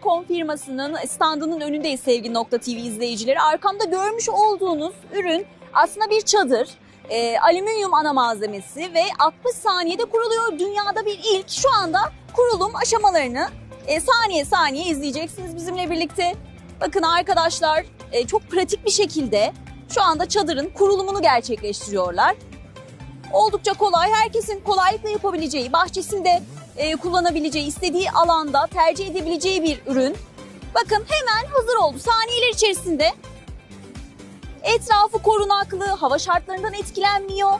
Parkom firmasının standının önündeyiz sevgili Nokta TV izleyicileri. Arkamda görmüş olduğunuz ürün aslında bir çadır. Ee, alüminyum ana malzemesi ve 60 saniyede kuruluyor. Dünyada bir ilk. Şu anda kurulum aşamalarını e, saniye saniye izleyeceksiniz bizimle birlikte. Bakın arkadaşlar e, çok pratik bir şekilde şu anda çadırın kurulumunu gerçekleştiriyorlar. Oldukça kolay, herkesin kolaylıkla yapabileceği, bahçesinde e, kullanabileceği, istediği alanda tercih edebileceği bir ürün. Bakın hemen hazır oldu. Saniyeler içerisinde etrafı korunaklı, hava şartlarından etkilenmiyor.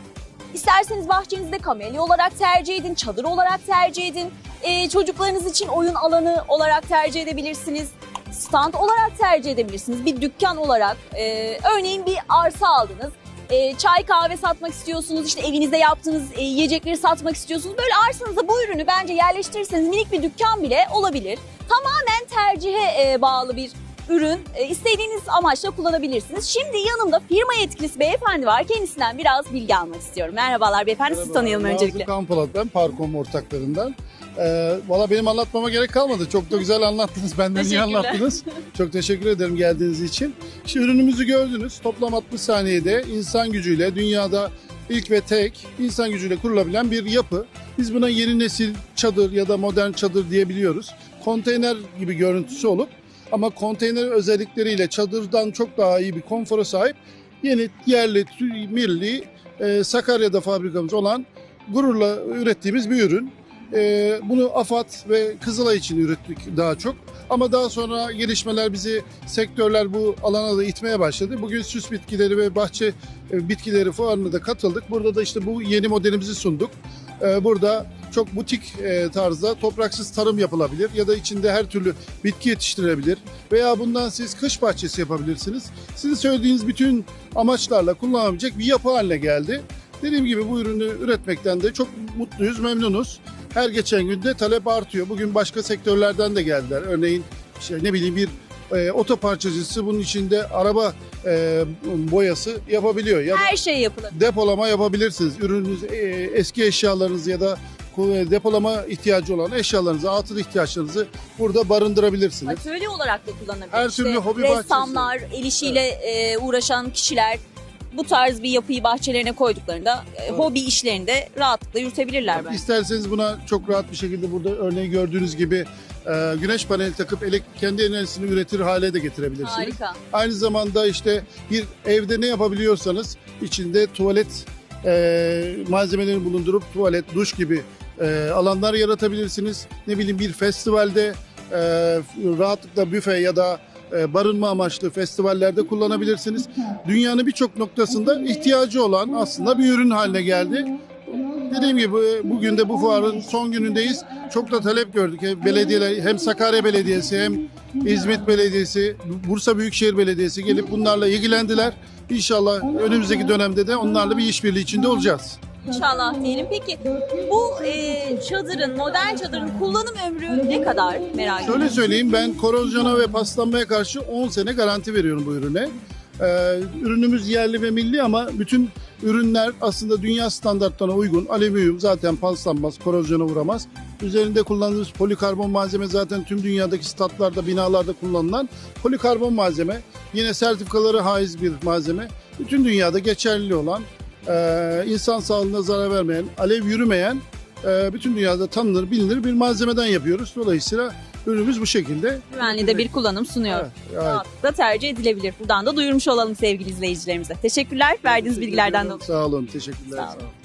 İsterseniz bahçenizde kamelya olarak tercih edin, çadır olarak tercih edin. E, çocuklarınız için oyun alanı olarak tercih edebilirsiniz. Stand olarak tercih edebilirsiniz. Bir dükkan olarak, e, örneğin bir arsa aldınız. E, çay kahve satmak istiyorsunuz, işte evinizde yaptığınız e, yiyecekleri satmak istiyorsunuz. Böyle arsanıza bu ürünü bence yerleştirirseniz minik bir dükkan bile olabilir. Tamamen tercihe e, bağlı bir ürün. E, istediğiniz amaçla kullanabilirsiniz. Şimdi yanımda firma yetkilisi beyefendi var. Kendisinden biraz bilgi almak istiyorum. Merhabalar beyefendi, sizi tanıyalım Merhaba, öncelikle. Nazlı Kampolat ben Parkom ortaklarından. Ee, Valla benim anlatmama gerek kalmadı. Çok da güzel anlattınız. Benden iyi anlattınız. Çok teşekkür ederim geldiğiniz için. Şimdi ürünümüzü gördünüz. Toplam 60 saniyede insan gücüyle dünyada ilk ve tek insan gücüyle kurulabilen bir yapı. Biz buna yeni nesil çadır ya da modern çadır diyebiliyoruz. Konteyner gibi görüntüsü olup ama konteyner özellikleriyle çadırdan çok daha iyi bir konfora sahip yeni yerli, milli e, Sakarya'da fabrikamız olan gururla ürettiğimiz bir ürün. Ee, bunu AFAD ve Kızılay için ürettik daha çok. Ama daha sonra gelişmeler bizi sektörler bu alana da itmeye başladı. Bugün süs bitkileri ve bahçe e, bitkileri fuarına da katıldık. Burada da işte bu yeni modelimizi sunduk. Ee, burada çok butik e, tarzda topraksız tarım yapılabilir ya da içinde her türlü bitki yetiştirilebilir. Veya bundan siz kış bahçesi yapabilirsiniz. Sizin söylediğiniz bütün amaçlarla kullanılabilecek bir yapı haline geldi. Dediğim gibi bu ürünü üretmekten de çok mutluyuz, memnunuz. Her geçen günde talep artıyor. Bugün başka sektörlerden de geldiler. Örneğin işte ne bileyim bir e, oto parçacısı bunun içinde araba e, boyası yapabiliyor. Ya da Her şey yapılabilir. depolama yapabilirsiniz. Ürününüz, e, eski eşyalarınız ya da ku- depolama ihtiyacı olan eşyalarınızı, atıl ihtiyaçlarınızı burada barındırabilirsiniz. Atölye olarak da kullanabilir. Her türlü hobi bahçesi. Ressamlar, el işiyle e, uğraşan kişiler bu tarz bir yapıyı bahçelerine koyduklarında e, hobi işlerini de rahatlıkla yürütebilirler bence. İsterseniz buna çok rahat bir şekilde burada örneği gördüğünüz gibi e, güneş paneli takıp elek- kendi enerjisini üretir hale de getirebilirsiniz. Harika. Aynı zamanda işte bir evde ne yapabiliyorsanız içinde tuvalet e, malzemelerini bulundurup tuvalet, duş gibi e, alanlar yaratabilirsiniz. Ne bileyim bir festivalde e, rahatlıkla büfe ya da barınma amaçlı festivallerde kullanabilirsiniz. Dünyanın birçok noktasında ihtiyacı olan aslında bir ürün haline geldi. Dediğim gibi bugün de bu fuarın son günündeyiz. Çok da talep gördük. Belediyeler hem Sakarya Belediyesi hem İzmit Belediyesi, Bursa Büyükşehir Belediyesi gelip bunlarla ilgilendiler. İnşallah önümüzdeki dönemde de onlarla bir işbirliği içinde olacağız. İnşallah diyelim. Peki bu e, çadırın, modern çadırın kullanım ömrü ne kadar merak ediyorum. Şöyle söyleyeyim ben korozyona ve paslanmaya karşı 10 sene garanti veriyorum bu ürüne. Ee, ürünümüz yerli ve milli ama bütün ürünler aslında dünya standartlarına uygun. Alüminyum zaten paslanmaz, korozyona uğramaz. Üzerinde kullandığımız polikarbon malzeme zaten tüm dünyadaki statlarda, binalarda kullanılan polikarbon malzeme. Yine sertifikaları haiz bir malzeme. Bütün dünyada geçerli olan, e, insan sağlığına zarar vermeyen, alev yürümeyen, e, bütün dünyada tanınır, bilinir bir malzemeden yapıyoruz. Dolayısıyla ürünümüz bu şekilde. Güvenli de bir kullanım sunuyor. Evet, evet. Rahatlıkla tercih edilebilir. Buradan da duyurmuş olalım sevgili izleyicilerimize. Teşekkürler verdiğiniz bilgilerden dolayı. Sağ olun, teşekkürler. Sağ olun. Sağ olun.